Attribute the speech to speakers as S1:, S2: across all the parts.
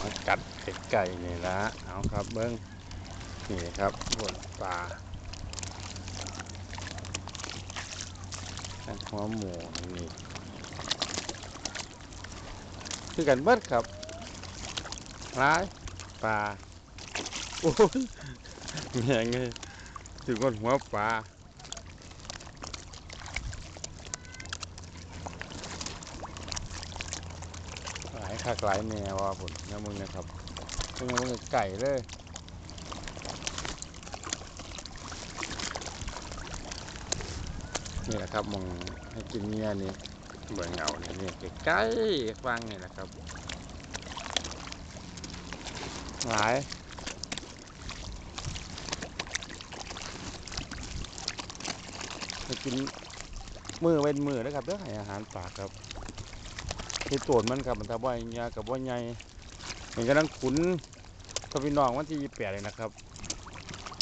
S1: มากัดเห็ดไก่นี่ละเอาครับเบิ้งนี่ครับบนปลาหัวหมูนี่คือกันเบิดครับร้ายปลาโอ้ยแหงไงถึงก้นหัวปลาายคักหลายแนวว่าผลนะมึงนะครับมึงมึงไก่เลยนี่แหละครับมองให้กินเมียนี่เบื่อเหงาเนี่ยนี่ใกล้ๆฟังนี่แหละครับ หลายให้กินมือเว้นมือนะครับเด้อให้อาหารปากครับ ที่ตรวจมันครับมันทำว่าใหญ่กับว่าใหญ่เหมือนกันนั่งขุนกับพี่น้องวันที่ยี่แปดเลยนะครับ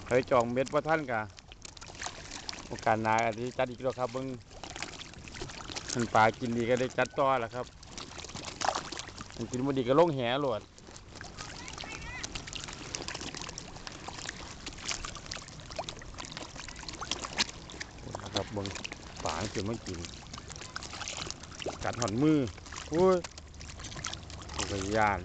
S1: เคยจองเม็ดว่าท่านกะโอกาสนาอาจจะจัดอีกแล้วครับเบิ้งมันปลากินดีก็ได้จัดต่อแหละครับมันกินบ่ดีก็ลงแหโหลดนะครับเบิ้งปลาเกิดมากินกัดหอนมือ อ้ยโอ้ยยาน